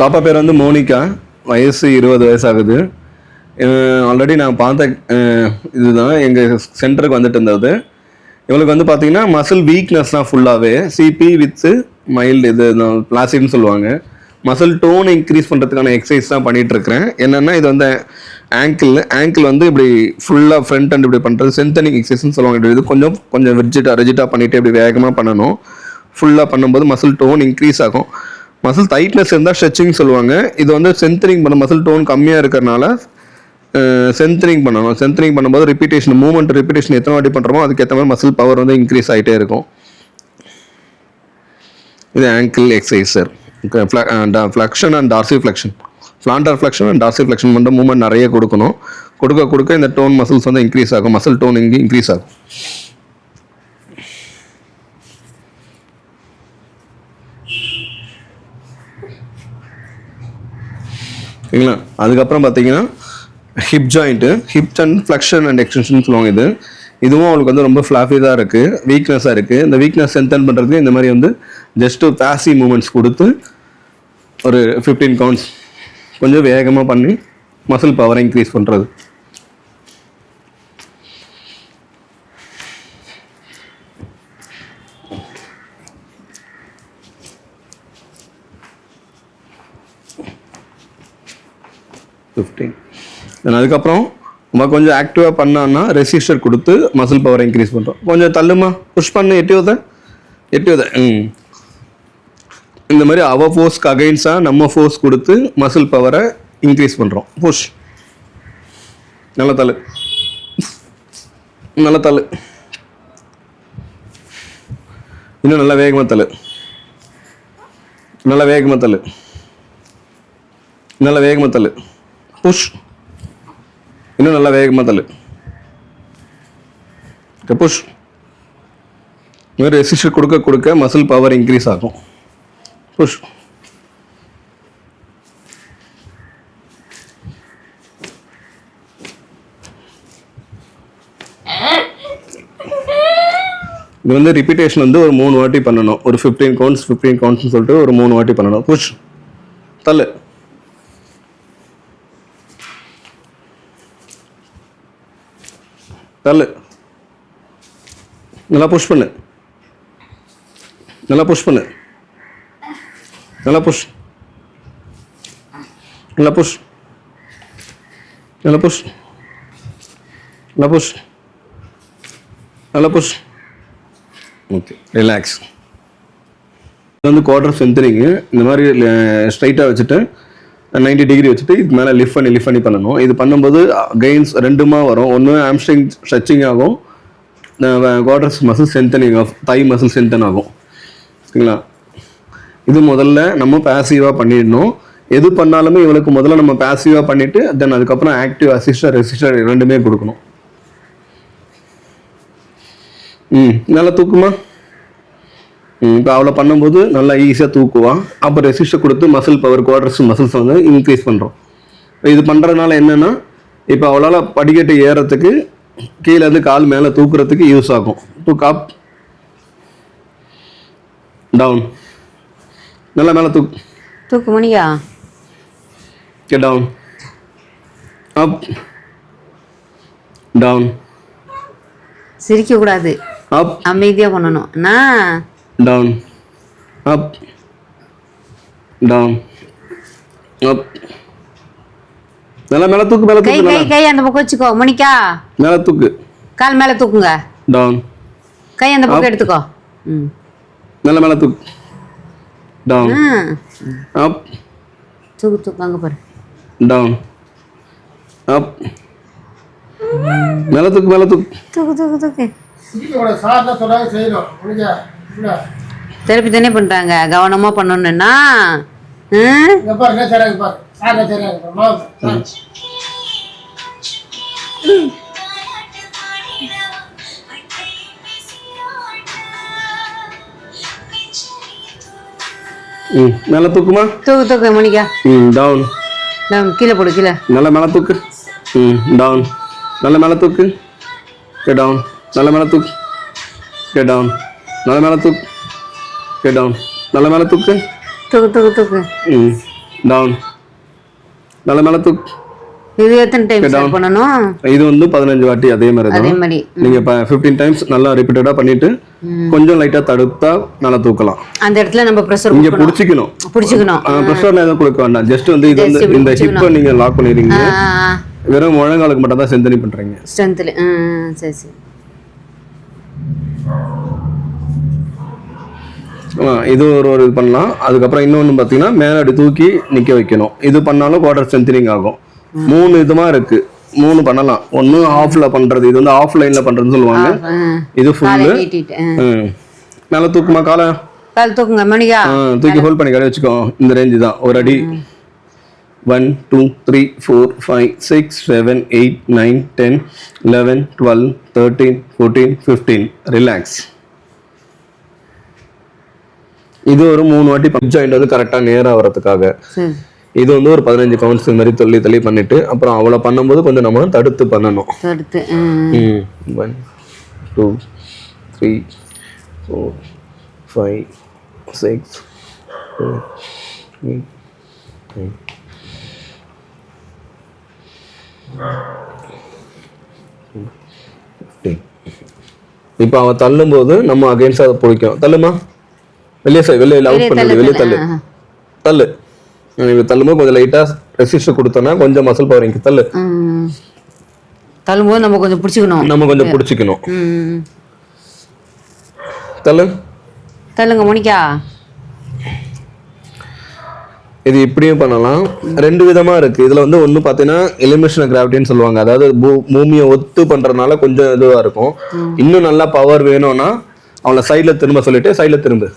பாப்பா பேர் வந்து மோனிகா. வயசு இருபது வயசாகுது. ஆல்ரெடி நான் பார்த்த இதுதான். எங்கள் சென்டருக்கு வந்துட்டு இருந்தது. இவளுக்கு வந்து பார்த்தீங்கன்னா மசில் வீக்னஸ்லாம் ஃபுல்லாகவே சிபி வித்து மைல்டு இது பிளாசிட்னு சொல்லுவாங்க. மசில் டோன் இன்க்ரீஸ் பண்ணுறதுக்கான எக்ஸசைஸ் தான் பண்ணிட்டு இருக்கிறேன் என்னென்னா இது வந்து ஆங்கிள் ஆங்கிள் வந்து இப்படி ஃபுல்லாக ஃப்ரண்ட் அண்ட் இப்படி பண்ணுறது சென்தனிங் எக்ஸசைஸ்னு சொல்லுவாங்க. இது கொஞ்சம் கொஞ்சம் ரிஜிட்டாக ரிஜிட்டாக பண்ணிவிட்டு இப்படி வேகமாக பண்ணணும். ஃபுல்லாக பண்ணும்போது மசில் டோன் இன்க்ரீஸ் ஆகும். மசில் டைட்னஸ் இருந்தால் ஸ்ட்ரெச்சிங் சொல்லுவாங்க. இது வந்து சென்த்ரிங் பண்ண மசில் டோன் கம்மியாக இருக்கிறனால சென்த்ரிங் பண்ணணும். சென்த்ரிங் பண்ணும்போது ரிப்பீட்டேஷன் மூவ்மெண்ட் ரிப்பீட்டேஷன் எத்தனை வாட்டி பண்ணுறோமோ அதுக்கேற்ற மாதிரி மசில் பவர் வந்து இன்க்ரீஸ் ஆகிட்டே இருக்கும். இது ankle exercise sir flexion and dorsi flexion plantar flexion and dorsi flexion மட்டும் மூவ்மெண்ட் நிறைய கொடுக்கணும். கொடுக்க கொடுக்க இந்த டோன் மசில்ஸ் வந்து இன்க்ரீஸ் ஆகும். மசில் டோன் இங்கே இன்க்ரீஸ் ஆகும். சரிங்களா அதுக்கப்புறம் பார்த்தீங்கன்னா hip joint hip and flexion and extension சொல்லுவாங்க இது. இதுவும் அவளுக்கு வந்து ரொம்ப ஃப்ளாஃபி தான் இருக்குது வீக்னஸாக இருக்குது இந்த வீக்னஸ் ஸ்ட்ரென்தன் பண்ணுறதுக்கு இந்த மாதிரி வந்து ஜஸ்ட்டு பேசி மூமெண்ட்ஸ் கொடுத்து ஒரு ஃபிஃப்டீன் கவுண்ட்ஸ் கொஞ்சம் வேகமாக பண்ணி மசில் பவரை இன்க்ரீஸ் பண்ணுறது ஃபிஃப்டீன் தென் அதுக்கப்புறம் நம்ம கொஞ்சம் ஆக்டிவாக பண்ணான்னா ரெசிஸ்டர் கொடுத்து மசில் பவரை இன்க்ரீஸ் பண்ணுறோம் கொஞ்சம் தள்ளுமா? புஷ் பண்ணு எட்டி உத. எட்டி உத. ம். இந்த மாதிரி அவ ஃபோர்ஸ்க்கு அகைன்ஸ்டாக நம்ம ஃபோர்ஸ் கொடுத்து மசில் பவரை இன்க்ரீஸ் பண்ணுறோம் புஷ் நல்ல தள்ளு. நல்ல தள்ளு. இன்னும் நல்லா வேகமாக தள்ளு. நல்லா வேகமாக தள்ளு. நல்லா வேகமாக தள்ளு. புஷ் இன்னும் நல்லா வேகமாக தள்ளு. புஷ் மாதிரி ரெசிஸ்டர் கொடுக்க கொடுக்க மசில் பவர் இன்க்ரீஸ் ஆகும். புஷ் இது வந்து ரிப்பீட்டேஷன் வந்து ஒரு மூணு வாட்டி பண்ணணும். ஒரு ஃபிஃப்டீன் கவுண்ட்ஸ் ஃபிஃப்டீன் கவுண்ட்ஸ்னு சொல்லிட்டு ஒரு மூணு வாட்டி பண்ணணும். புஷ் தள்ளு. தள்ளு. நல்லா புஷ் பண்ணு. நல்லா புஷ் பண்ணு. நல்லா புஷ் நல்லா புஷ் நல்லா புஷ் நல்லா புஷ் நல்லா புஷ் ஓகே ரிலாக்ஸ் இது வந்து குவார்டர் ஸ்ட்ரென்த்தனிங்கு இந்த மாதிரி ஸ்ட்ரைட்டாக வச்சுட்டு 90 டிகிரி வச்சுட்டு இதுக்கு மேலே லிஃப்ட் பண்ணி லிஃப்ட் பண்ணி பண்ணணும். இது பண்ணும்போது கெயின்ஸ் ரெண்டுமா வரும். ஒன்று ஆம்ஸ்ட்ரிங் ஸ்ட்ரெச்சிங் ஆகும். Quadriceps muscle strengthening of thigh muscle strengthen ஆகும். சரிங்களா? இது முதல்ல நம்ம பேசிவாக பண்ணிடணும். எது பண்ணாலுமே இவளுக்கு முதல்ல நம்ம பேசிவாக பண்ணிவிட்டு தென் அதுக்கப்புறம் ஆக்டிவ் அசிஸ்டர் ரெசிஸ்டர் ரெண்டுமே கொடுக்கணும். ம் நல்லா தூக்குமா? இப்போ அவளை பண்ணும்போது நல்லா ஈஸியாக தூக்குவான். அப்போ ரெசிஸ்டர் கொடுத்து மசில் பவர் குவார்டர்ஸ் மசில்ஸ் வந்து இன்க்ரீஸ் பண்ணுறோம் இது பண்ணுறதுனால என்னென்னா இப்போ அவளால் படிக்கட்டு ஏறத்துக்கு கீழே இருந்து கால் மேலே தூக்குறதுக்கு யூஸ் ஆகும். தூக்கு அப் டவுன் நல்லா மேலே தூக்கு. தூக்கு மணியா get down. Up. Down. சிரிக்க கூடாது up. அமைதியா பண்ணணும். என்ன down. Up. Down. Up. நல்லா மேல தூக்கு மேல கை தூக்கு கை கை அந்த பக்கம் வச்சுக்கோ. மணிக்கா மேல தூக்கு. கால் மேல தூக்குங்க. Down. கை அந்த பக்கம். எடுத்துக்கோ. ம். நல்லா மேல தூக்கு. Down. ஆ, up. தூக்கு தூக்கு அங்க பாரு. Down. Up. மேல தூக்கு மேல தூக்கு. தூக்கு தூக்கு தூக்கு. சார்னா சொன்னாங்க செய்யணும். திருப்பி தானே பண்றாங்க? கவனமா பண்ணணும்னா ம்? இங்கே பாரு என்ன செய்கிறாங்க பாரு. சார் என்ன செய்கிறாங்க மாவு சார். ம் மேல தூக்குமா? தூக்கு தூக்கு மணிக்கா ம் டவுன் நான் கீழே போடு கீழே. நல்ல மேலே தூக்கு. ம் டவுன் நல்ல மேலே தூக்கு. கே டவுன் நல்ல மேலே தூக்கு. கே டவுன் நல்ல மேலே தூக்கு. கே டவுன் நல்ல மேலே தூக்கு. தூக்கு தூக்கு தூக்கு. ம் டவுன் நல்ல மேலே தூக்கு. இது எத்தனை டைம் down. சார் பண்ணணும்? இது வந்து பதினஞ்சு வாட்டி அதே மாதிரி அதே தான் மாதிரி நீங்க இப்போ ஃபிஃப்டீன் டைம்ஸ் நல்லா ரிப்பீட்டடாக பண்ணிட்டு கொஞ்சம் லைட்டா தடுத்தா நல்லா தூக்கலாம். அந்த இடத்துல நம்ம ப்ரெஷர் இங்க பிடிச்சிக்கணும். பிடிச்சிக்கணும். ப்ரெஷர்ல எதுவும் கொடுக்க வேண்டாம். ஜஸ்ட் வந்து இது வந்து இந்த ஹிப்பை நீங்க லாக் பண்ணிடுறீங்க. ஆ வெறும் முழங்காலுக்கு மட்டும் தான் செந்தனி பண்றீங்க ஸ்ட்ரென்த்தில் ஆ சரி சரி. இது ஒரு ஒரு இது பண்ணலாம். அதுக்கப்புறம் இன்னொன்று பார்த்தீங்கன்னா மேலே அப்படி தூக்கி நிற்க வைக்கணும். இது பண்ணாலும் குவார்டர் ஸ்ட்ரென்த்னிங் ஆகும். மூணு விதமா இருக்கு. மூணு பண்ணலாம். ஒன்று ஆஃப்ல பண்றது இது வந்து ஆஃப் லைன்ல பண்றதுன்னு சொல்லுவாங்க. இது ஃபுல்லு. மேலே தூக்குமா காலை? கால் தூக்குங்க ஆ, தூக்கி ஹோல்ட் பண்ணி கடை வச்சுக்கோ. இந்த ரேஞ்சு தான். ஒரு அடி. One two three four five six seven eight nine ten eleven twelve thirteen fourteen fifteen relax இது ஒரு மூணு வாட்டி பஞ்ச் ஜாயிண்ட் வந்து கரெக்டாக நேராக வரதுக்காக இது வந்து ஒரு பதினஞ்சு கவுண்ட்ஸ் மாதிரி தள்ளி தள்ளி பண்ணிட்டு அப்புறம் அவளை பண்ணும்போது கொஞ்சம் நம்ம தடுத்து பண்ணணும். தடுத்து. One two three four five six இப்போ அவ தள்ளும்போது நம்ம அகைன்ஸ்ட் அதை பிடிக்கும். தள்ளுமா? வெளியே வெளியே வெளியே பண்ணி வெளியே தள்ளு. தள்ளு. ஆ, தள்ளு. இப்போ தள்ளும்போது கொஞ்சம் லைட்டாக ரெசிஸ்ட் கொடுத்தோன்னா கொஞ்சம் மசில் பவர் இங்கே தள்ளு. தள்ளும்போது நம்ம கொஞ்சம் பிடிச்சிக்கணும். நம்ம கொஞ்சம் பிடிச்சிக்கணும். தள்ளு. தள்ளுங்க மணிக்கா இது இப்படியும் பண்ணலாம். ரெண்டு விதமா இருக்கு. இதுல வந்து ஒண்ணு பாத்தீங்கன்னா எலிமினேஷன் கிராவிட்டின்னு சொல்லுவாங்க. அதாவது பூமியை ஒத்து பண்றதுனால கொஞ்சம் இதுவா இருக்கும். இன்னும் நல்லா பவர் வேணும்னா அவளை சைடுல திரும்ப சொல்லிட்டு சைடுல திரும்ப.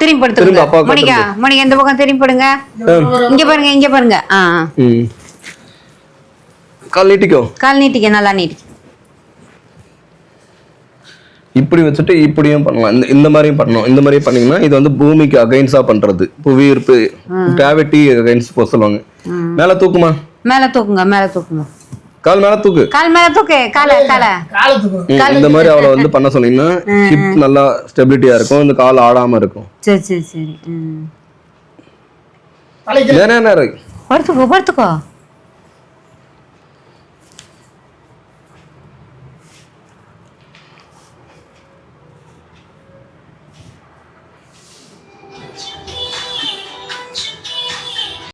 திரும்பி படுத்துருங்க மணிக்கா மணிக்கா இந்த பக்கம் திரும்பி படுங்க இங்க பாருங்க இங்க பாருங்க. ஆ கால் நீட்டிக்கோ. கால் நீட்டிக்க நல்லா நீட்டிக்க இப்படி வச்சுட்டு இப்படியும் பண்ணலாம். இந்த இந்த மாதிரியும் பண்ணணும். இந்த மாதிரி பண்ணீங்கன்னா இது வந்து பூமிக்கு அகைன்ஸ்டா பண்றது. புவி ஈர்ப்பு கிராவிட்டி அகைன்ஸ்ட் போக சொல்லுவாங்க. மேல தூக்குமா? மேல தூக்குங்க மேல தூக்குங்க. கால் மேல தூக்கு. கால் மேல தூக்கு. கால கால காலத்துக்கு ம், இந்த மாதிரி அவளை வந்து பண்ண சொன்னீங்கன்னா ஹிப் நல்லா ஸ்டெபிலிட்டியா இருக்கும். இந்த கால் ஆடாம இருக்கும். சரி சரி சரி. நேரம் நேரம் படுத்துக்கோ படுத்துக்கோ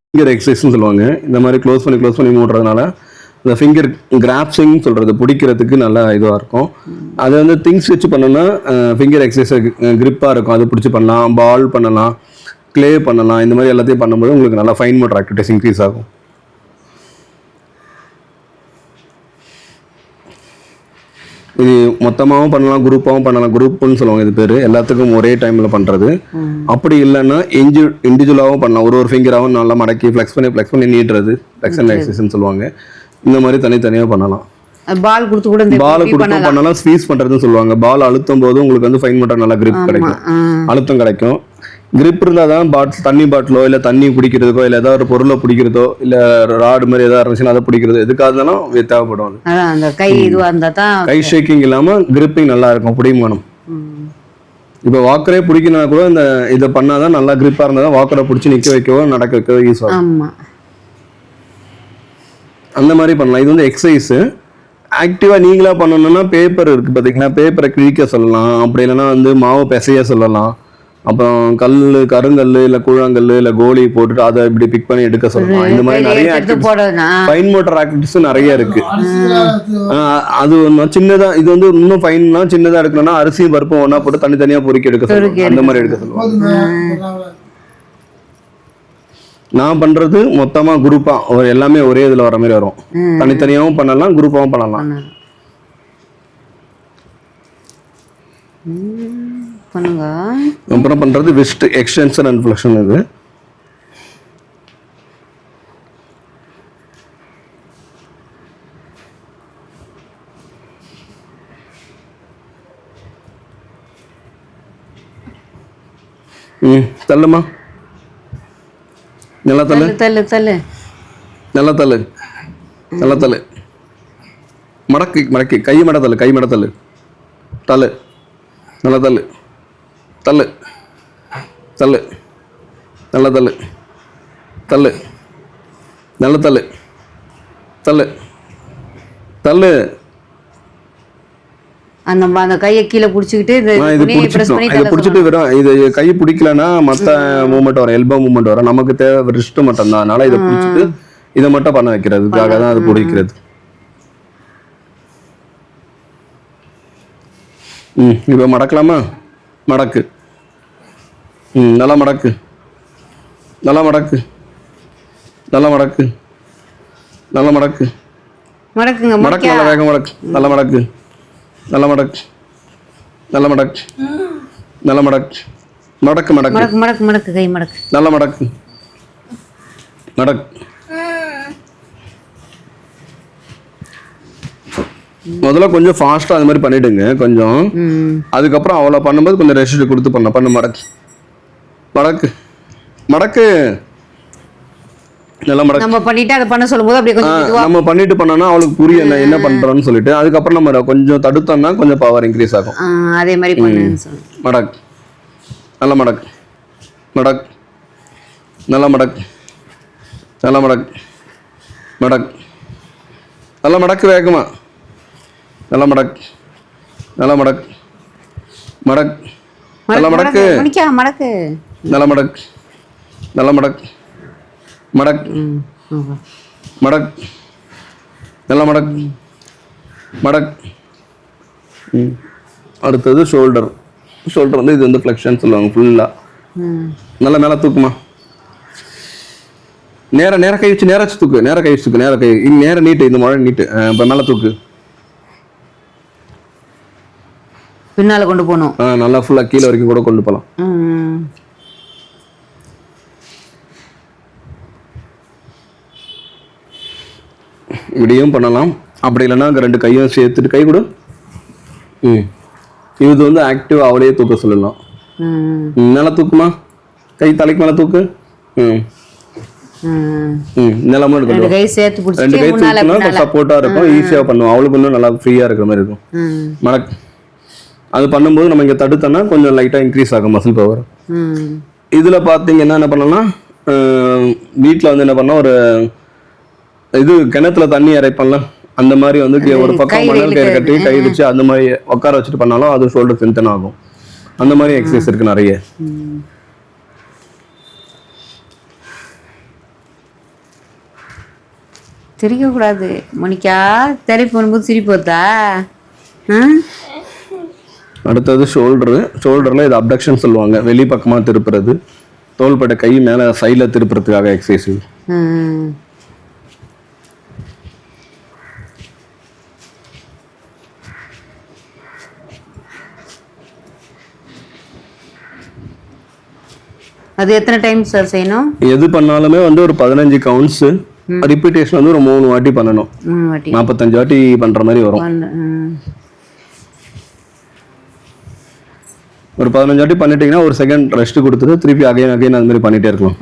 ஃபிங்கர் எக்ஸசைஸ்னு சொல்லுவாங்க. இந்த மாதிரி க்ளோஸ் பண்ணி க்ளோஸ் பண்ணி மூடுறதுனால இந்த ஃபிங்கர் கிராப்ஸிங் சொல்றது பிடிக்கிறதுக்கு நல்லா இதுவாக இருக்கும். அது வந்து திங்ஸ் வச்சு பண்ணோன்னா ஃபிங்கர் எக்ஸசைஸ் கிரிப்பாக இருக்கும். அது பிடிச்சி பண்ணலாம் பால் பண்ணலாம் க்ளே பண்ணலாம் இந்த மாதிரி எல்லாத்தையும் பண்ணும்போது உங்களுக்கு நல்லா ஃபைன் மோட்டர் ஆக்டிவிட்டிஸ் இன்க்ரீஸ் ஆகும். இது மொத்தமாகவும் பண்ணலாம் குரூப்பாகவும் பண்ணலாம் குரூப்னு சொல்லுவாங்க இது பேர். எல்லாத்துக்கும் ஒரே டைமில் பண்ணுறது அப்படி இல்லைன்னா இன்ஜி இண்டிவிஜுவலாகவும் பண்ணலாம். ஒரு ஒரு ஃபிங்கராகவும் நல்லா மடக்கி ஃப்ளெக்ஸ் பண்ணி ஃப்ளெக்ஸ் பண்ணி நீட்டுறது. ஃப்ளெக்ஸ் அண்ட் எக்ஸசைஸ்ன்னு சொல்லுவாங்க. இந்த மாதிரி தனித்தனியாக பண்ணலாம். பால் கொடுத்து கூட பால் கொடுத்தும் பண்ணலாம். ஸ்வீஸ் பண்ணுறதுன்னு சொல்லுவாங்க. பால் அழுத்தும் போது உங்களுக்கு வந்து ஃபைன் மோட்டர் நல்லா grip கிடைக்கும். அழுத்தம் கிடைக்கும். Grip இருந்தால் தான் பாட் தண்ணி பாட்டிலோ இல்லை தண்ணி பிடிக்கிறதுக்கோ இல்லை ஏதாவது ஒரு பொருளை பிடிக்கிறதோ இல்லை ராடு மாதிரி ஏதாவது இருந்துச்சுன்னா அதை பிடிக்கிறது எதுக்காக இருந்தாலும் தேவைப்படும் அந்த கை இதுவா இருந்தா தான் கை ஷேக்கிங் இல்லாமல் கிரிப்பிங் நல்லா இருக்கும் பிடிமானம். இப்போ வாக்கரே பிடிக்கணும்னா கூட இந்த இதை பண்ணாதான் நல்லா கிரிப்பாக இருந்தால் தான் வாக்கரை பிடிச்சி நிற்க வைக்கவோ நடக்க வைக்கவோ யூஸ் ஆகும். அந்த மாதிரி பண்ணலாம். இது வந்து எக்ஸசைஸு ஆக்டிவாக நீங்களாக பண்ணணும்னா பேப்பர் இருக்குது பார்த்தீங்கன்னா பேப்பரை கிழிக்க சொல்லலாம். அப்படி இல்லைன்னா வந்து மாவு பிசைய சொல்லலாம். அப்புறம் கல் கருங்கல் இல்லை கூழாங்கல் இல்லை கோலி போட்டுட்டு அதை இப்படி பிக் பண்ணி எடுக்க சொல்லலாம். இந்த மாதிரி நிறைய ஆக்டிவிட்டிஸ் ஃபைன் மோட்டர் ஆக்டிவிட்டிஸும் நிறைய இருக்கு. அது சின்னதா இது வந்து இன்னும் ஃபைன்னா சின்னதா எடுக்கணும்னா அரிசியும் பருப்பும் ஒண்ணா போட்டு தனித்தனியா பொறுக்கி எடுக்க சொல்லுவாங்க அந்த மாதிரி எடுக்க சொல்லுவாங்க நான் பண்றது மொத்தமா குரூப்பா ஒரு எல்லாமே ஒரே இதுல வர மாதிரி வரும். தனித்தனியாவும் பண்ணலாம் குரூப்பாவும் பண்ணலாம். பண்ணுங்க. அப்புறம் பண்றது விஸ்ட் எக்ஸ்டென்ஷன் அண்ட் ஃபிளக்ஷன் இது. ம் தள்ளுமா நல்லா தள்ளு. தள்ளு தள்ளு நல்லா தள்ளு. நல்லா தள்ளு. மடக்கு மடக்கி. கை மட தள்ளு கை மட தள்ளு. தள்ளு. நல்லா தள்ளு. தள்ளு. தள்ளு. நல்லா தள்ளு. தள்ளு. நல்ல தள்ளு. தள்ளு. தள்ளு. அந்த அந்த கையை கீழே பிடிச்சிக்கிட்டு இது பிடிச்சிட்டு வெறும் இது கை பிடிக்கலன்னா மற்ற மூமெண்ட் வரும். எல்போ மூமெண்ட் வரும். நமக்கு தேவை ரிஸ்ட் மட்டும் தான் அதனால இதை பிடிச்சிட்டு இதை மட்டும் பண்ண வைக்கிறதுக்காக தான் அது பிடிக்கிறது. ம் இப்போ மடக்கலாமா? மடக்கு. ம் நல்லா மடக்கு. நல்லா மடக்கு. நல்லா மடக்கு. நல்லா மடக்கு. மடக்குங்க மடக்கு முடிக்கா நல்லா வேகம் மடக்கு. நல்ல மடக்கு. நல்ல மடக்கு நல்ல மடக்கு நல்ல மடக்கு மடக்கு மடக்கு. மடக்கு மடக்கு மடக்கு கை மடக்கு. நல்ல மடக்கு. மடக்கு முதல்ல கொஞ்சம் ஃபாஸ்ட்டாக அது மாதிரி பண்ணிடுங்க கொஞ்சம். அதுக்கப்புறம் அவ்வளோ பண்ணும்போது கொஞ்சம் ரெஸ்ட் கொடுத்து பண்ண பண்ணு மடக்கு. மடக்கு. மடக்கு. நம்ம பண்ணிட்டு அதை பண்ண சொல்லும்போது அப்படியே கொஞ்சம் நம்ம பண்ணிட்டு பண்ணோம்னா அவளுக்கு புரியும் என்ன என்ன பண்றோம்னு சொல்லிட்டு அதுக்கப்புறம் நம்ம கொஞ்சம் தடுத்தோம்னா கொஞ்சம் பவர் இன்க்ரீஸ் ஆகும். அதே மாதிரி மடக். நல்ல மடக். மடக். நல்ல மடக். நல்ல மடக். மடக். நல்ல மடக்கு வேகமா. நல்ல மடக். நல்ல மடக். மடக். நல்ல முடிக்கா மடக்கு. நல்ல மடக். நல்ல மடக். மடக். மடக். நல்ல மடக். மடக். ம். அடுத்தது ஷோல்டர். ஷோல்டர் வந்து இது வந்து ஃப்ளெக்ஷன் சொல்லுவாங்க ஃபுல்லாக ம் நல்லா மேலே தூக்குமா? நேரா நேரா கை வச்சு நேரா வச்சு தூக்கு நேரா கை வச்சு தூக்கு நேரா கை. நேரா நீட்டு இந்த முறை நீட்டு. இப்போ மேலே தூக்கு. பின்னால கொண்டு போகணும். நல்லா ஃபுல்லாக கீழே வரைக்கும் கூட கொண்டு போகலாம். இப்படியும் பண்ணலாம். அப்படி இல்லைன்னா அங்கே ரெண்டு கையும் சேர்த்துட்டு கை கொடு. ம். இது வந்து ஆக்டிவ் அவளையே தூக்க சொல்லலாம். மேலே தூக்குமா? கை தலைக்கு மேலே தூக்கு. ம். நிலமும் ரெண்டு இருக்கட்டும் கை சேர்த்து ரெண்டு கை தூக்கினா சப்போர்ட்டாக இருக்கும். ஈஸியாக பண்ணுவோம். அவளுக்கு இன்னும் நல்லா ஃப்ரீயாக இருக்கிற மாதிரி இருக்கும். ம். மடக் அது பண்ணும்போது நம்ம இங்கே தடுத்தோன்னா கொஞ்சம் லைட்டாக இன்க்ரீஸ் ஆகும் மசில் பவர் ம். இதில் பார்த்தீங்கன்னா என்ன பண்ணலாம்னா வீட்டில் வந்து என்ன பண்ணோம் ஒரு இது கிணத்துல தண்ணி இறைப்போம்ல அந்த மாதிரி வந்து ஒரு பக்கம் மணல் கயிறு கட்டி இழுக்கிறது. கை வச்சு அந்த மாதிரி உட்கார வச்சுட்டு பண்ணாலும் அது ஷோல்டர் ஸ்ட்ரென்தன் ஆகும். அந்த மாதிரி எக்ஸசைஸ் இருக்கு நிறைய. சிரிக்கக்கூடாது மணிக்கா தெளிப்பு பண்ணும்போது சிரிப்பு வருதா? அடுத்தது ஷோல்டரு ஷோல்டரில் இது அப்டக்ஷன் சொல்லுவாங்க. வெளி பக்கமாக திருப்புறது. தோள்பட்டை கை மேலே சைடில் திருப்புறதுக்காக எக்ஸசைஸ் அது எத்தனை டைம் சார் செய்யணும்? எது பண்ணாலுமே வந்து ஒரு பதினஞ்சு கவுண்ட்ஸு ரிப்பீட்டேஷன் வந்து ஒரு மூணு வாட்டி பண்ணணும். நாற்பத்தஞ்சு வாட்டி. பண்ணுற மாதிரி வரும். ஒரு பதினஞ்சு வாட்டி பண்ணிட்டீங்கன்னா ஒரு செகண்ட் ரெஸ்ட் கொடுத்துட்டு திருப்பி அகைன் அகைன் அந்த மாதிரி பண்ணிட்டே இருக்கலாம்.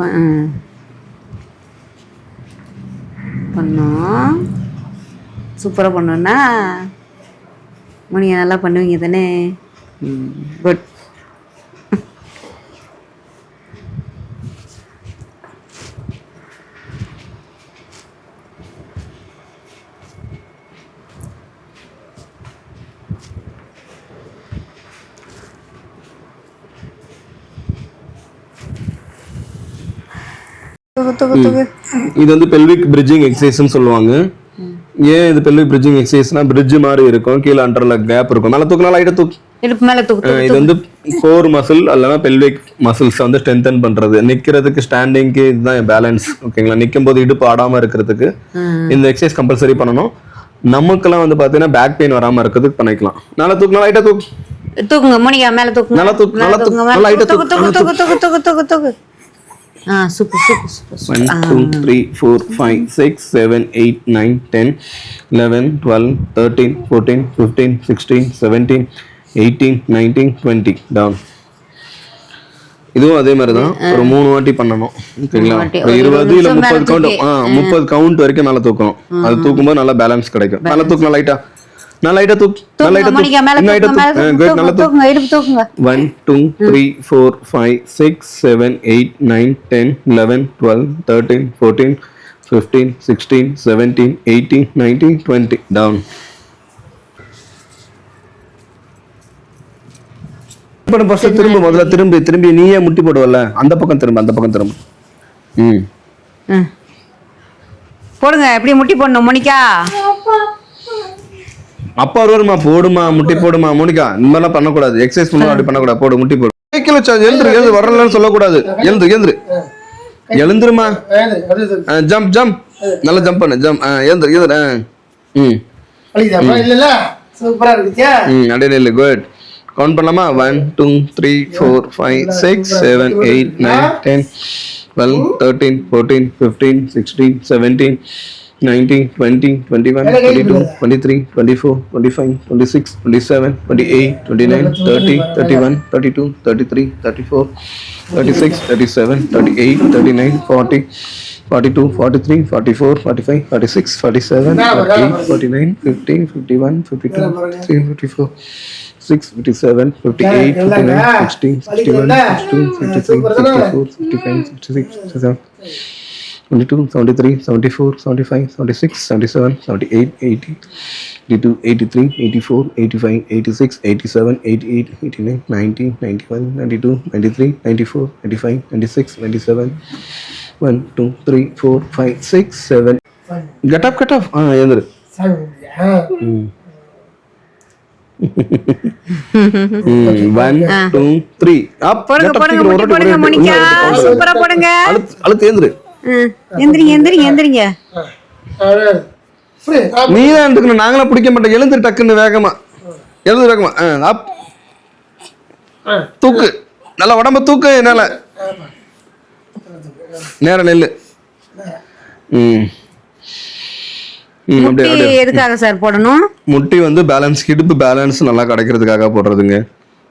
பண்ணோம். சூப்பராக பண்ணோன்னா நீங்கள் நல்லா பண்ணுவீங்க தானே? குட் இது வந்து பெல்விக் பிரிட்ஜிங் எக்ஸசைஸ்னு சொல்லுவாங்க. ஏன் இது பெல்விக் பிரிட்ஜிங் எக்ஸசைஸ்னா பிரிட்ஜ் மாதிரி இருக்கும் கீழே அண்டர்ல கேப் இருக்கும். மேலே தூக்கினா லைட்டாக தூக்கு. இடுப்பு மேலே தூக்கு இது வந்து கோர் மசில் அல்லனா பெல்விக் மசில்ஸ் வந்து ஸ்ட்ரென்தன் பண்றது. நிக்கிறதுக்கு ஸ்டாண்டிங்க்கு இதுதான் பேலன்ஸ் ஓகேங்களா நிற்கும் போது இடுப்பு ஆடாம இருக்கிறதுக்கு இந்த எக்ஸசைஸ் கம்பல்சரி பண்ணணும். நமக்கெல்லாம் வந்து பார்த்தீங்கன்னா பேக் பெயின் வராம இருக்கிறதுக்கு பண்ணிக்கலாம். நல்லா தூக்குனா லைட்டாக தூக்கு. தூக்குங்க மோனிகா மேல தூக்குங்க. நல்லா தூக்கு, நல்லா தூக்கு, நல்லா தூக்கு தூக்கு தூக்கு. தூக்கு தூக்கு தூக்கு. Super super super one two three four five six seven eight nine ten eleven twelve thirteen fourteen fifteen sixteen seventeen eighteen nineteen twenty down இதுவும் அதே மாதிரி தான் ஒரு மூணு வாட்டி பண்ணணும். ஓகேங்களா இருபது இல்ல முப்பது கவுண்ட் முப்பது கவுண்ட் வரைக்கும் மேலே தூக்கணும். அது தூக்கும்போது நல்லா பேலன்ஸ் கிடைக்கும். மேலே தூக்கணும் லைட்டா நான் லைட்டா தூக்கு நான் தூக்குங்க லைட்டா தூக்கு தூக்குங்க மேல லைட்டா தூக்கு நல்லா தூக்குங்க, தூக்குங்க இடுப்பு தூக்குங்க. One two three four five six seven eight nine ten eleven twelve thirteen fourteen fifteen sixteen seventeen eighteen nineteen twenty down பண்ண ஃபர்ஸ்ட் திரும்ப முதல்ல திரும்பி திரும்பி நீயே முட்டி போடுவல்ல? அந்த பக்கம் திரும்ப அந்த பக்கம் திரும்ப. ம். ம். போடுங்க எப்படி முட்டி போடணும் மோனிகா? அப்பா வருவாருமா போடுமா முட்டி போடுமா மோனிகா இந்த மாதிரிலாம் பண்ணக்கூடாது. எக்ஸசைஸ் பண்ணுவோம் அப்படி பண்ணக்கூடாது. போடு முட்டி போடு. சைக்கிள் வச்சா எழுந்துரு எழுந்து வரலன்னு சொல்லக்கூடாது. எழுந்து எழுந்துரு. எழுந்துருமா. ஜம்ப் ஜம்ப் நல்லா ஜம்ப் பண்ணு ஜம்ப் எழுந்துரு எழுந்துரு ஆ. ம். அப்படியே இல்லை குட் கவுண்ட் பண்ணலாமா? One two three four five six seven eight nine ten twelve thirteen fourteen fifteen sixteen seventeen 19, 20, 21, 22, 23, 24, 25, 26, 27, 28, 29, 30, 31, 32, 33, 34, 36, 37, 38, 39, 40, 42, 43, 44, 45, 46, 47, 48, 49, 50, 51, 52, 53, 54. 6, 57, 58, 59, 60, 61, 62, 63, 64, 65, 66, 67. Forty six forty seven forty eight forty nine fifty fifty one fifty two fifty fifty four six fifty seven fifty eight fifty nine sixty sixty one sixty two sixty three sixty four sixty five sixty six sixty seven seventy two seventy three seventy four seventy five seventy six seventy seven seventy eight eighty eighty two eighty three eighty four eighty five eighty six eighty seven eighty eight eighty nine ninety ninety one two three போடுங்க போடுங்க போடுங்க Monica சூப்பரா போடுங்க அழுத்து எழுந்துரு. எந்திரிங்க எந்திரிங்க எந்திரிங்க. அப்படியே. இப்படி, ஆ, நீ தான் எடுத்துக்கணும். நாங்களாம் பிடிக்க மாட்டோம். எழுந்து டக்குன்னு வேகமா. எழுந்து வேகமா. அப். தூக்கு. நல்லா உடம்ப தூக்கு என்னால. நேரம் நெல்லு. ம். எதுக்காக சார் போடணும்? முட்டி வந்து பேலன்ஸ் இடுப்பு பேலன்ஸ் நல்லா கிடைக்கிறதுக்காக போடுறதுங்க.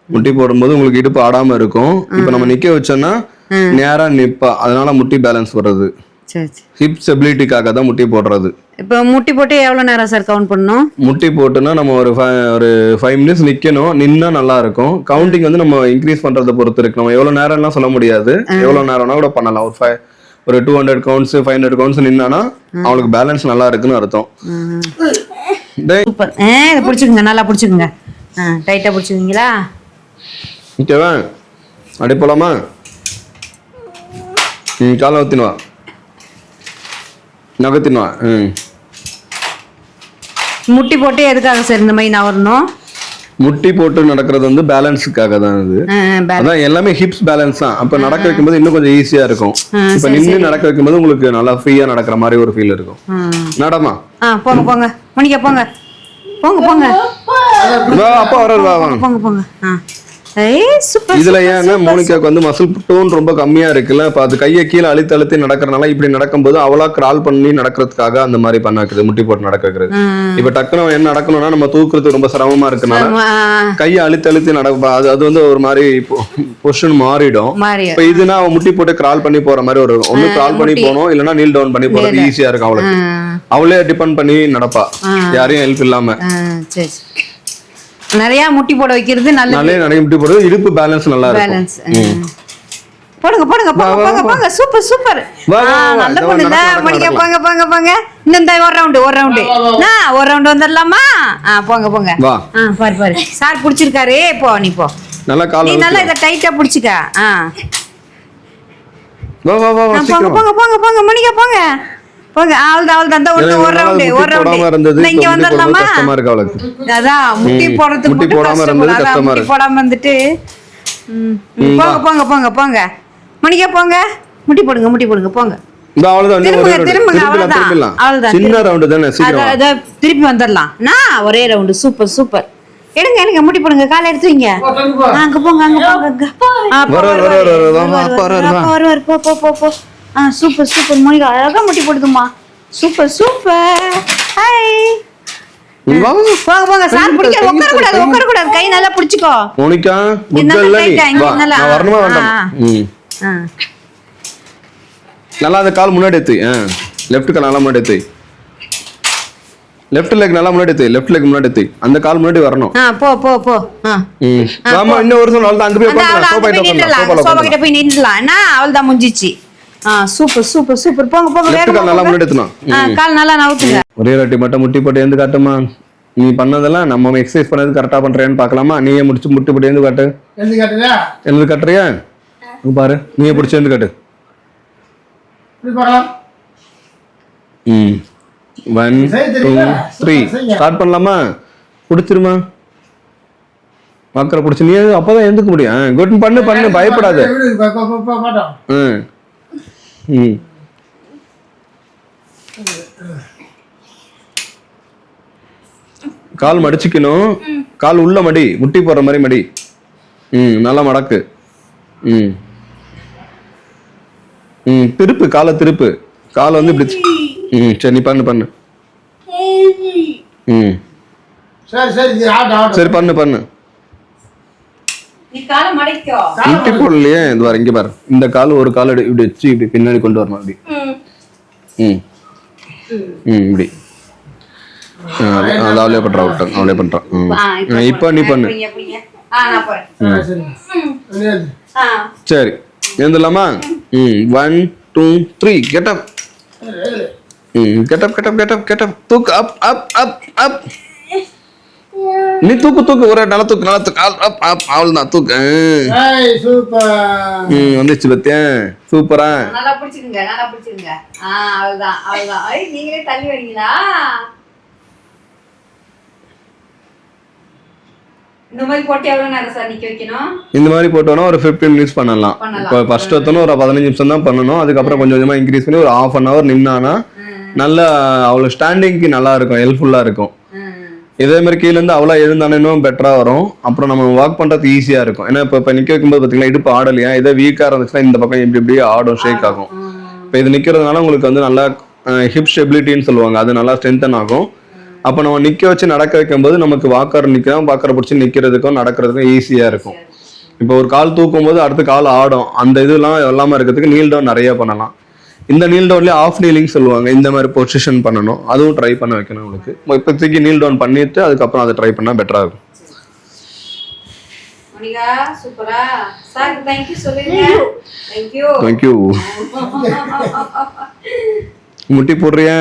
முட்டி போடும்போது உங்களுக்கு இடுப்பு ஆடாம இருக்கும். இப்போ நம்ம நிக்க வச்சோம்னா நேரா நிப்பா. அதனால முட்டி பேலன்ஸ் வர்றது. ஹிப் ஸ்டெபிலிட்டிக்காக தான் முட்டி போடுறது. இப்போ முட்டி போட்டு எவ்வளோ நேரம் சார் கவுண்ட் பண்ணணும்? முட்டி போட்டுனா நம்ம ஒரு ஒரு ஃபைவ் மினிட்ஸ் நிக்கணும். நின்னா நல்லா இருக்கும். கவுண்டிங் வந்து நம்ம இன்க்ரீஸ் பண்றதை பொறுத்து இருக்கு. நம்ம எவ்வளவு நேரம்லாம் சொல்ல முடியாது. எவ்வளவு நேரம்னா கூட பண்ணலாம். ஒரு ஃபைவ் ஒரு two hundred counts five hundred counts நின்னானா அவளுக்கு பேலன்ஸ் நல்லா இருக்குன்னு அர்த்தம். சூப்பர். ஆ இதை பிடிச்சிக்குங்க. நல்லா பிடிச்சிக்குங்க. ஆ டைட்டாக பிடிச்சிக்குங்களா? ஓகேவா அப்படி போலாமா ம் காலை ஊத்தினு வா நகத்தினு வா ம் முட்டி போட்டு எதுக்காக சார் இந்த மாதிரி நவரணும் முட்டி போட்டு நடக்கிறது வந்து பேலன்ஸுக்காக தான் இது பே- அதான் எல்லாமே ஹிப்ஸ் பேலன்ஸ் தான் அப்ப நடக்க வைக்கும்போது இன்னும் கொஞ்சம் ஈஸியா இருக்கும். இப்ப சரி. நடக்க வைக்கும்போது உங்களுக்கு நல்லா ஃப்ரீயா நடக்கிற மாதிரி ஒரு ஃபீல் இருக்கும். நடமா? போங்க போங்க. மணிக்கா போங்க. போங்க போங்க. அப்பா வர வா வா. போங்க போங்க. இதுல ஏன்னா மோனிகாக்கு வந்து மசில் டோன் ரொம்ப கம்மியா இருக்குல்ல. அப்ப அது கையை கீழே அழுத்தி அழுத்தி நடக்கறனால இப்படி நடக்கும்போது அவளா கிரால் பண்ணி நடக்கிறதுக்காக அந்த மாதிரி பண்ண வைக்கிறது முட்டி போட்டு நடக்க வைக்கிறது. இப்ப டக்குனு என்ன நடக்கணும்னா நம்ம தூக்குறது ரொம்ப சிரமமா இருக்கனால கையை அழுத்தி அழுத்தி நடப்பா அது அது வந்து ஒரு மாதிரி பொசிஷன் மாறிடும். மாறி இப்ப இதுனா அவன் முட்டி போட்டு கிரால் பண்ணி போற மாதிரி ஒரு ஒண்ணு கிரால் பண்ணி போகணும் இல்லனா நீல் டவுன் பண்ணி போறது ஈஸியா இருக்கும் அவளுக்கு. அவளே டிபெண்ட் பண்ணி நடப்பா. யாரையும் ஹெல்ப் இல்லாம. நிறைய முட்டி போட வைக்கிறது நல்லது. நல்லே நிறைய முட்டி போடுறது இடுப்பு பேலன்ஸ் நல்லா இருக்கும். பேலன்ஸ் போடுங்க போடுங்க போங்க போங்க. போங்க சூப்பர் சூப்பர் நல்ல இதோ பொண்ணு. இல்ல நடக்கலாம், மணிக்கா. போங்க போங்க போங்க. இந்த ஒரு ரவுண்டு ஒரு ரவுண்டு நான் ஒரு ரவுண்டு வந்துடலாமா? ஆ போங்க போங்க. வா. ஆ பாரு பாரு. சார் பிடிச்சிருக்காரு. போ நீ போ. நல்லா கால் நீ நல்லா இதை டைட்டா பிடிச்சிக்க. ஆ. வா வா வா போங்க. போங்க போங்க போங்க. மணிக்கா போங்க. போங்க அவள் அவள் தான் ஒரு ஒரு ரவுண்டு ஒரு இருந்தது இங்க கஷ்டமா இருக்கு அவளுக்கு. அதான் முட்டி. போடுறதுக்கு முட்டி போடாம கஷ்டம். இருந்தது அதான் கஷ்டமா முட்டி இருக்கு. போடாம வந்துட்டு போங்க. போங்க போங்க போங்க. மணிக்கா போங்க. முட்டி போடுங்க முட்டி போடுங்க போங்க. இந்த அவ்வளவுதான் திரும்புங்க அவ்வளவுதான். அவ்வளவுதான் சின்ன. ரவுண்டு தானே சீக்கிரம் திருப்பி வந்துடலாம். நான் ஒரே ரவுண்டு சூப்பர் சூப்பர். எடுங்க எடுங்க முட்டி போடுங்க. காலை எடுத்து வைங்க. அங்க போங்க அங்க போங்க அப்பா வருவாரு, வருவாரு, போ போ போ. ஆ சூப்பர் சூப்பர் மோனிகா அழகா முட்டி போடுதுமா சூப்பர் சூப்பர் ஹாய் சார் உட்கார கூடாது கை உட்கார கூடாது கை நல்லா பிடிச்சிக்கோ. மோனிகா நீ வா. நல்லா, நான் வரணுமா வேண்டாம்? அந்த கால் முன்னாடி எடுத்து. லெஃப்ட் கால் நல்லா முன்னாடி எடுத்து. லெஃப்ட் லெக் நல்லா முன்னாடி எத்து லெஃப்ட் லெக் முன்னாடி எத்து அந்த கால் முன்னாடி வரணும். ஆ போ போ போ. ஆமா இன்னும் ஒரு சொல் அங்க போய் சோஃபா போய் நின்றுலாம் சோபா கிட்ட போய் நின்றுலாம் என்ன? அவள் தான் முடிஞ்சிச்சு ஆ சூப்பர் சூப்பர் சூப்பர் போங்க போங்க லெஃப்ட் கால் நல்லா. முன்னாடி எத்தணும் ஆ, கால் நல்லா நவுத்துங்க ஒரே வாட்டி மட்டும் முட்டி போட்டு எழுந்து காட்டுமா நீ பண்ணதெல்லாம் நம்ம எக்ஸசைஸ் பண்ணது கரெக்டா பண்றேன்னு பார்க்கலாமா நீயே முடிச்சு முட்டி போட்டு எழுந்து காட்டு எழுதி காட்டுறியா எழுந்து காட்டுறியா பாரு நீயே பிடிச்சி எழுந்து காட்டு ம் ஒன் டூ? த்ரீ. ஸ்டார்ட் பண்ணலாமா பிடிச்சிருமா பார்க்குற பிடிச்சி நீ அப்பதான் எழுந்துக்க முடியும் குட் பண்ணு பண்ணு பயப்படாத ம் கால் மடிச்சுக்கணும். கால் உள்ள மடி முட்டி போடுற மாதிரி மடி. ம் நல்லா மடக்கு. ம். ம் திருப்பு காலை திருப்பு. காலை வந்து இப்படி ம் சரி நீ பண்ணு பண்ணு. ம். சரி சரி சரி பண்ணு பண்ணு. நீ காலை மடிக்கோ. முட்டி போடலையே இது பாரு இங்க பாரு. இந்த கால் ஒரு கால் இப்படி வச்சு இப்படி பின்னாடி கொண்டு வரணும் அப்படி. ம். ம். இப்படி. ஆ, அது அது அவளே பண்றா விட்டேன் அவளே பண்றான் ம். ஆ, இப்போ நீ பண்ணு. ஆ நான் போறேன். ஆ, சரி. எழுந்துடலாமா ம். One two three get up. ம் get up get up get up get up தூக்கு அப் அப் அப் அப் நீ தூக்கு தூக்கு ஒரு நல்லா தூக்கு நல்லா தூக்கு. அவள் தான் தூக்கு ம் வந்துச்சு பத்தியன் சூப்பரா? நல்லா பிடிச்சிருங்க நல்லா பிடிச்சிருங்க ஆ அவ்வளவுதான் ஐய் நீங்களே தள்ளி வரீங்களா இந்த மாதிரி போட்டு எவ்வளவு நேரம் சார் நிக்க வைக்கணும்? இந்த மாதிரி போட்டோன்னா ஒரு ஃபிஃப்டீன் மினிட்ஸ் பண்ணலாம். இப்போ ஃபர்ஸ்ட் ஒருத்தனும் ஒரு பதினஞ்சு நிமிஷம் தான் பண்ணணும். அதுக்கப்புறம் கொஞ்சம் கொஞ்சமாக இன்க்ரீஸ் பண்ணி ஒரு ஆஃப் அன் ஹவர் நின்னானா நல்லா அவ்வளோ ஸ்டாண்டிங்க்கு நல்லா இருக்கும் ஹெல்ப்ஃபுல்லாக இருக்கும். இதே மாதிரி கீழ இருந்து அவ்வளோ எழுந்தானே இன்னும் பெட்டராக வரும். அப்புறம் நம்ம வாக் பண்ணுறது ஈஸியாக இருக்கும். ஏன்னா இப்போ இப்போ நிற்க வைக்கும்போது பார்த்தீங்கன்னா இடுப்பு ஆடலையா? இதே வீக்காக இருந்துச்சுன்னா இந்த பக்கம் இப்படி இப்படி ஆடும் ஷேக் ஆகும். இப்போ இது நிற்கிறதுனால உங்களுக்கு வந்து நல்லா ஹிப் ஸ்டெபிலிட்டின்னு சொல்லுவாங்க. அது நல்லா ஸ்ட்ரென்தன் ஆகும். அப்போ நம்ம நிற்க வச்சு நடக்க வைக்கும்போது நமக்கு வாக்கர் நிற்கிறோம் வாக்கரை பிடிச்சி நிற்கிறதுக்கும் நடக்கிறதுக்கும் ஈஸியாக இருக்கும். இப்போ ஒரு கால் தூக்கும் போது அடுத்த கால் ஆடும். அந்த இதெல்லாம் இல்லாமல் இருக்கிறதுக்கு நீல் டவுன் நிறைய பண்ணலாம். இந்த நீல் டவுன்லேயே ஆஃப் நீலிங் சொல்லுவாங்க. இந்த மாதிரி பொசிஷன் பண்ணணும். அதுவும் ட்ரை பண்ண வைக்கணும் உங்களுக்கு. இப்போதைக்கு நீல் டவுன் பண்ணிட்டு அதுக்கப்புறம் அதை ட்ரை பண்ணால் பெட்டராக இருக்கும். மணிகா சூப்பரா? சார் தேங்க்யூ சொல்லுங்க. தேங்க்யூ தேங்க்யூ முட்டி போடுறியா?